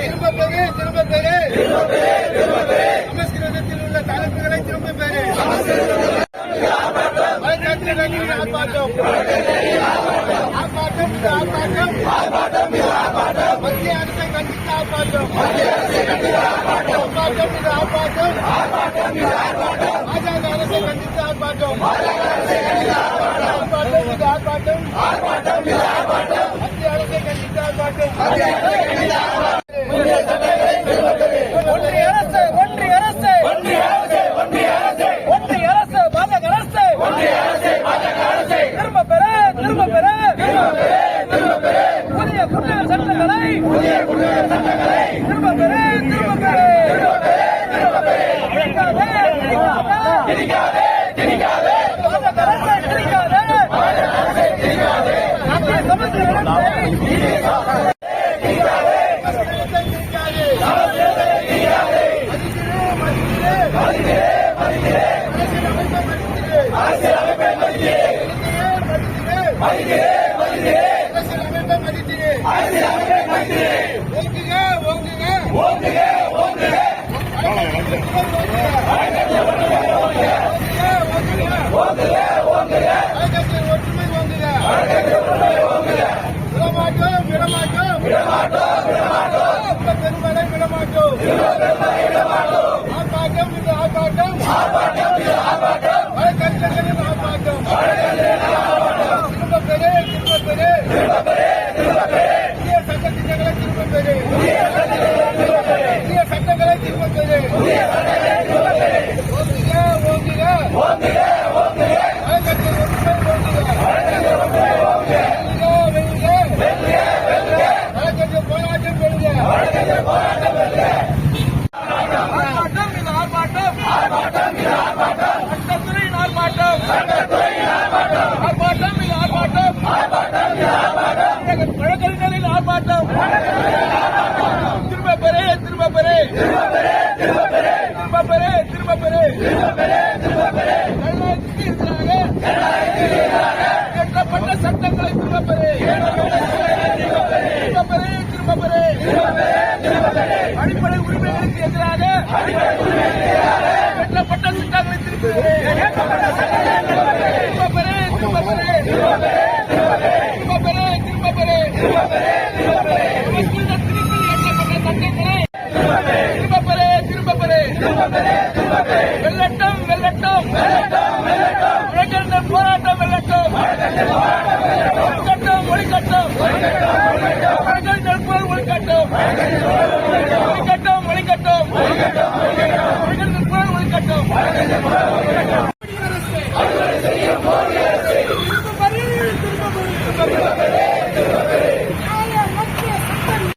திரும்பப்பெரு திரும்பப்பெரு சமஸ்கிருதத்தில் உள்ள தலைப்புகளை திரும்பப்பெரு ஆர்ப்பாட்டம் ஆர்ப்பாட்டம் ஆர்ப்பாட்டம் ஆர்ப்பாட்டம் ஆர்ப்பாட்டம் மத்திய அரசை கண்டித்து ஆர்ப்பாட்டம் மத்திய அரசை கண்டித்து ஆர்ப்பாட்டம் ஆர்ப்பாட்டம் ஆர்ப்பாட்டம் ஆர்ப்பாட்டம் ஆர்ப்பாட்டம் பாஜக அரசை கண்டித்து ஆர்ப்பாட்டம் பாஜக அரசை கண்டித்து ஆர்ப்பாட்டம் ஆர்ப்பாட்டம் ஆர்ப்பாட்டம் ஆர்ப்பாட்டம் ஒன்றிய அரசு ஒன்றிய அரசு ஒன்றிய அரசு ஒன்றிய அரசு ஒன்றிய அரசு பாஜக அரசு ஒன்றிய அரசு பாஜக அரசு திரும்ப பெற திரும்ப பெற திரும்ப பெற புதிய குடிநீர் சட்டங்களை புதிய குடிநீர் சட்டங்களை திரும்ப பெற திரும்ப பெற திரும்ப பெற திணிக்காதே திணிக்காதே திணிக்காதே ஒற்றுமை Thank you. பெரு திரும்ப பெரு திரும்ப பெரு திரும்ப பெரு திரும்ப பெரு திரும்ப பெரு திரும்ப பெரு அடிப்படை உரிமைகளுக்கு எதிராக அடிப்படை உரிமைகளுக்கு எதிராக எட்டப்பட்ட சட்டங்களை திரும்ப வெல்லட்டும் வெல்லட்டும் போராட்டம் வெல்லட்டும்.